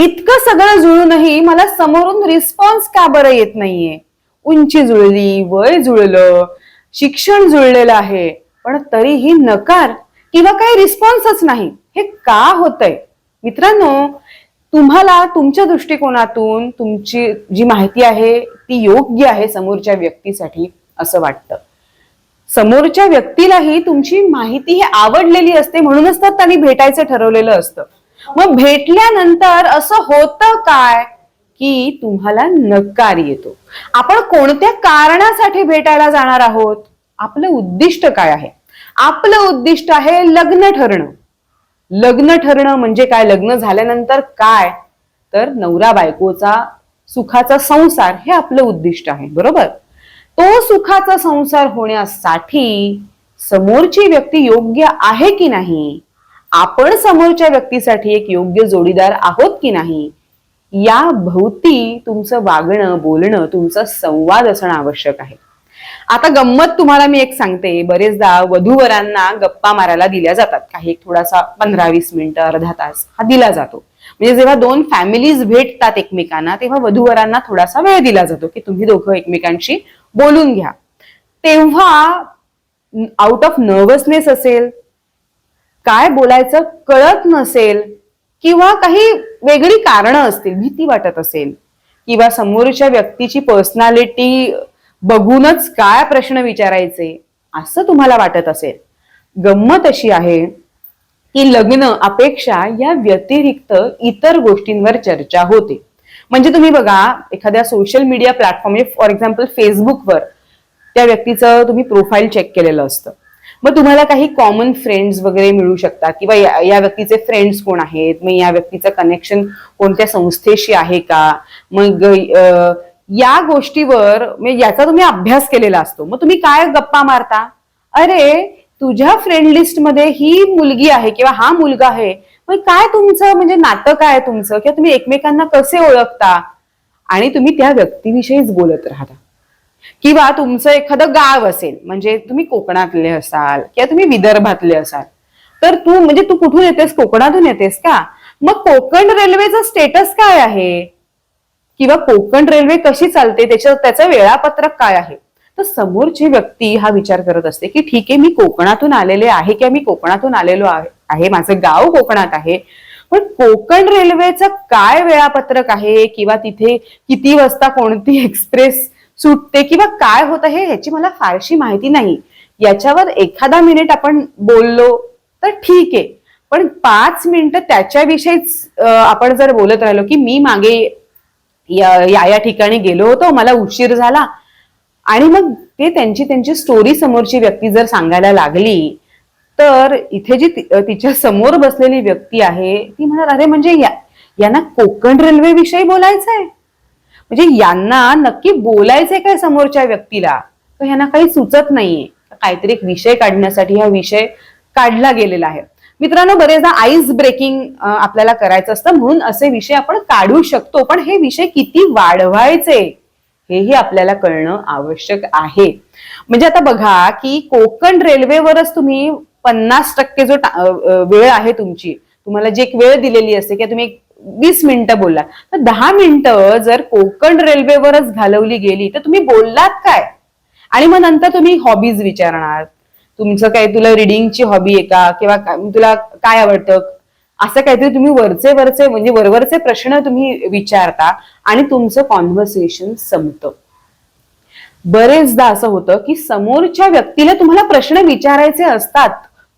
इतकं सगळं जुळूनही मला समोरून रिस्पॉन्स का बरं येत नाहीये? उंची जुळली वय जुळलं शिक्षण जुळलेलं आहे पण तरीही नकार किंवा काही रिस्पॉन्सच नाही. हे का होतंय? मित्रांनो तुम्हाला तुमच्या दृष्टिकोनातून तुमची जी माहिती आहे ती योग्य आहे समोरच्या व्यक्तीसाठी असं वाटतं. समोरच्या व्यक्तीलाही तुमची माहिती ही आवडलेली असते म्हणूनच तर त्यांनी भेटायचं ठरवलेलं असतं. मग भेटल्यानंतर असं होतं काय की तुम्हाला नकार येतो. आपण कोणत्या कारणासाठी भेटायला जाणार आहोत? आपलं उद्दिष्ट काय आहे? आपलं उद्दिष्ट आहे लग्न ठरणं. लग्न ठरणं म्हणजे काय? लग्न झाल्यानंतर काय? तर नवरा बायकोचा सुखाचा संसार हे आपलं उद्दिष्ट आहे. बरोबर? तो सुखाचा संसार होण्यासाठी समोरची व्यक्ती योग्य आहे की नाही? आपण समोरच्या व्यक्तीसाठी एक योग्य जोडीदार आहोत की नाही या भोवती तुमचं वागणं बोलणं तुमचा संवाद असणं आवश्यक आहे. आता गंमत तुम्हाला मी एक सांगते. बरेचदा वधूवरांना गप्पा मारायला दिल्या जातात. काही एक थोडासा पंधरा वीस मिनिटं अर्धा तास हा दिला जातो. म्हणजे जेव्हा दोन फॅमिलीज भेटतात एकमेकांना तेव्हा वधूवरांना थोडासा वेळ दिला जातो की तुम्ही दोघं एकमेकांशी बोलून घ्या. तेव्हा आउट ऑफ नर्वसनेस असेल काय बोलायचं कळत नसेल किंवा काही वेगळी कारणं असतील भीती वाटत असेल किंवा समोरच्या व्यक्तीची पर्सनॅलिटी बघूनच काय प्रश्न विचारायचे असं तुम्हाला वाटत असेल. गंमत अशी आहे की लग्न अपेक्षा या व्यतिरिक्त इतर गोष्टींवर चर्चा होते. म्हणजे तुम्ही बघा एखाद्या social media platform for example फेसबुकवर त्या व्यक्तीचं तुम्ही प्रोफाईल चेक केलेलं असतं. मग तुम्हाला काही कॉमन फ्रेंड्स वगैरे मिळू शकतात? किंवा या या व्यक्तीचे फ्रेंड्स कोण आहेत? मग या व्यक्तीचं कनेक्शन कोणत्या संस्थेशी आहे का? मग या गोष्टीवर म्हणजे याचा तुम्ही अभ्यास केलेला असतो. मग तुम्ही काय गप्पा मारता? अरे तुझ्या फ्रेंड लिस्टमध्ये ही मुलगी आहे किंवा हा मुलगा आहे. मग काय तुमचं म्हणजे नातं काय आहे तुमचं? किंवा तुम्ही एकमेकांना कसे ओळखता? आणि तुम्ही त्या व्यक्तीविषयीच बोलत राहता. किंवा तुमचं एखादं गाव असेल म्हणजे तुम्ही कोकणातले असाल किंवा तुम्ही विदर्भातले असाल तर तू म्हणजे तू कुठून येतेस? कोकणातून येतेस का? मग कोकण रेल्वेचं स्टेटस काय आहे? किंवा कोकण रेल्वे कशी चालते? त्याच्या त्याचं वेळापत्रक काय आहे? तर समोरची व्यक्ती हा विचार करत असते की ठीक आहे मी कोकणातून आलेले आहे किंवा मी कोकणातून आलेलो आहे, माझं गाव कोकणात आहे. पण कोकण रेल्वेचं काय वेळापत्रक आहे? किंवा तिथे किती वाजता कोणती एक्सप्रेस सुटते किंवा काय होत आहे ह्याची मला फारशी माहिती नाही. याच्यावर एखादा मिनिट आपण बोललो तर ठीक आहे. पण पाच मिनिटं त्याच्याविषयीच आपण जर बोलत राहिलो की मी मागे या या ठिकाणी गेलो होतो मला उशीर झाला. आणि मग ते त्यांची त्यांची स्टोरी समोरची व्यक्ती जर सांगायला लागली तर इथे जी तिच्या समोर बसलेली व्यक्ती आहे ती म्हणणार अरे म्हणजे या यांना कोकण रेल्वे विषयी बोलायचंय? म्हणजे यांना नक्की बोलायचंय काय समोरच्या व्यक्तीला? तर यांना काही सुचत नाहीये. काहीतरी एक विषय काढण्यासाठी हा विषय काढला गेलेला आहे. मित्रांनो बरेचदा आईस ब्रेकिंग आपल्याला करायचं असतं. म्हणून असे विषय आपण काढू शकतो. पण हे विषय किती वाढवायचे हेही आपल्याला कळणं आवश्यक आहे. म्हणजे आता बघा की कोकण रेल्वेवरच तुम्ही पन्नास टक्के जो वेळ आहे तुमची तुम्हाला जी एक वेळ दिलेली असते किंवा तुम्ही एक वीस मिनिटं बोलला. तर दहा मिनिटं जर कोकण रेल्वेवरच घालवली गेली तर तुम्ही बोललात काय? आणि मग नंतर तुम्ही हॉबीज विचारणार. तुमचं काय तुला रिडिंगची हॉबी आहे का? किंवा तुला काय आवडतं? असं काहीतरी तुम्ही वरचे वरचे म्हणजे वरवरचे प्रश्न तुम्ही विचारता आणि तुमचं कॉन्व्हर्सेशन संपतं. बरेचदा असं होतं की समोरच्या व्यक्तीला तुम्हाला प्रश्न विचारायचे असतात.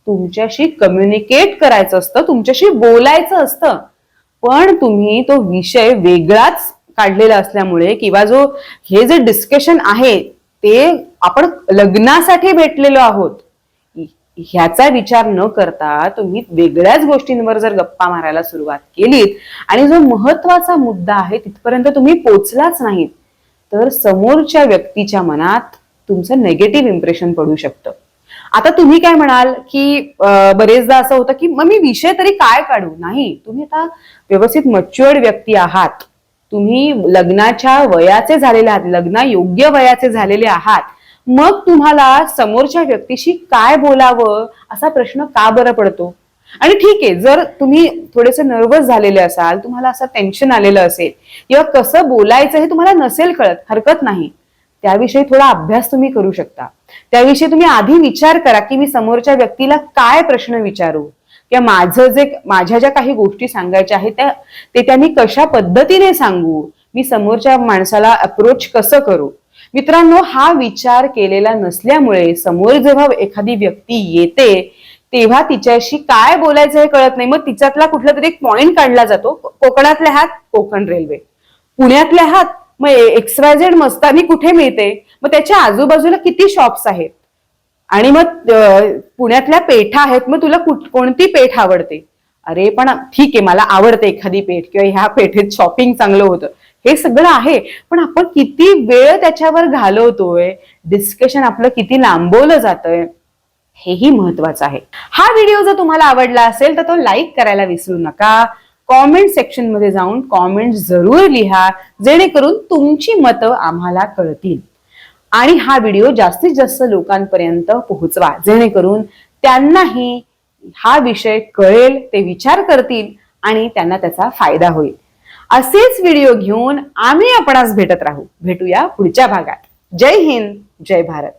तुमच्याशी कम्युनिकेट करायचं असतं तुमच्याशी बोलायचं असतं. पण तुम्ही तो विषय वेगळाच काढलेला असल्यामुळे किंवा जो हे जे डिस्कशन आहे ते आपण लग्नासाठी भेटलेलो आहोत. ह्याचा विचार न करता तुम्ही वेगळ्याच गोष्टींवर जर गप्पा मारायला सुरुवात केलीत आणि जो महत्त्वाचा मुद्दा आहे तिथपर्यंत तुम्ही पोचलाच नाहीत तर समोरच्या व्यक्तीच्या मनात तुमचं नेगेटिव्ह इम्प्रेशन पडू शकतं. आता तुम्ही काय म्हणाल की बरेचदा असं होतं की मग मी विषय तरी काय काढू? नाही तुम्ही आता व्यवस्थित मच्युअर्ड व्यक्ती आहात. तुम्ही लग्नाच्या वयाचे झालेले आहात लग्न योग्य वयाचे झालेले आहात. मग तुम्हाला समोरच्या व्यक्तीशी काय बोलावं? असा प्रश्न का बरं पडतो? आणि ठीक आहे जर तुम्ही थोडेसे नर्वस झालेले असाल तुम्हाला असं टेन्शन आलेलं असेल किंवा कसं बोलायचं हे तुम्हाला नसेल कळत हरकत नाही. त्याविषयी थोडा अभ्यास तुम्ही करू शकता. त्याविषयी तुम्ही आधी विचार करा की मी समोरच्या व्यक्तीला काय प्रश्न विचारू? किंवा माझं जे माझ्या ज्या काही गोष्टी सांगायच्या आहेत त्या ते त्यांनी कशा पद्धतीने सांगू? मी समोरच्या माणसाला अप्रोच कसं करू? मित्रांनो हा विचार केलेला नसल्यामुळे समोर जेव्हा एखादी व्यक्ती येते तेव्हा तिच्याशी काय बोलायचं हे कळत नाही. मग तिच्यातला कुठला तरी एक पॉइंट काढला जातो. कोकणातल्या हात कोकण रेल्वे. पुण्यातल्या हात मग एक्सवायझेड मस्तानी कुठे मिळते? मग त्याच्या आजूबाजूला किती शॉप्स आहेत? आणि मग पुण्यातल्या पेठा आहेत मग तुला कोणती पेठ आवडते? अरे पण ठीक आहे मला आवडते एखादी पेठ किंवा ह्या पेठेत शॉपिंग चांगलं होतं. हे सगळं आहे पण आपण किती वेळ त्याच्यावर घालवतोय? डिस्कशन आपलं किती लांबवलं जातंय? हेही महत्वाचं आहे. हा व्हिडिओ जर तुम्हाला आवडला असेल तर तो लाईक करायला विसरू नका. कॉमेंट सेक्शनमध्ये जाऊन कॉमेंट जरूर लिहा जेणेकरून तुमची मतं आम्हाला कळतील. आणि हा व्हिडिओ जास्तीत जास्त लोकांपर्यंत पोहोचवा जेणेकरून त्यांनाही हा विषय कळेल ते विचार करतील आणि त्यांना त्याचा फायदा होईल. असेच व्हिडिओ घेऊन आम्ही आपणास भेटत राहू. भेटूया पुढच्या भागात. जय हिंद जय भारत.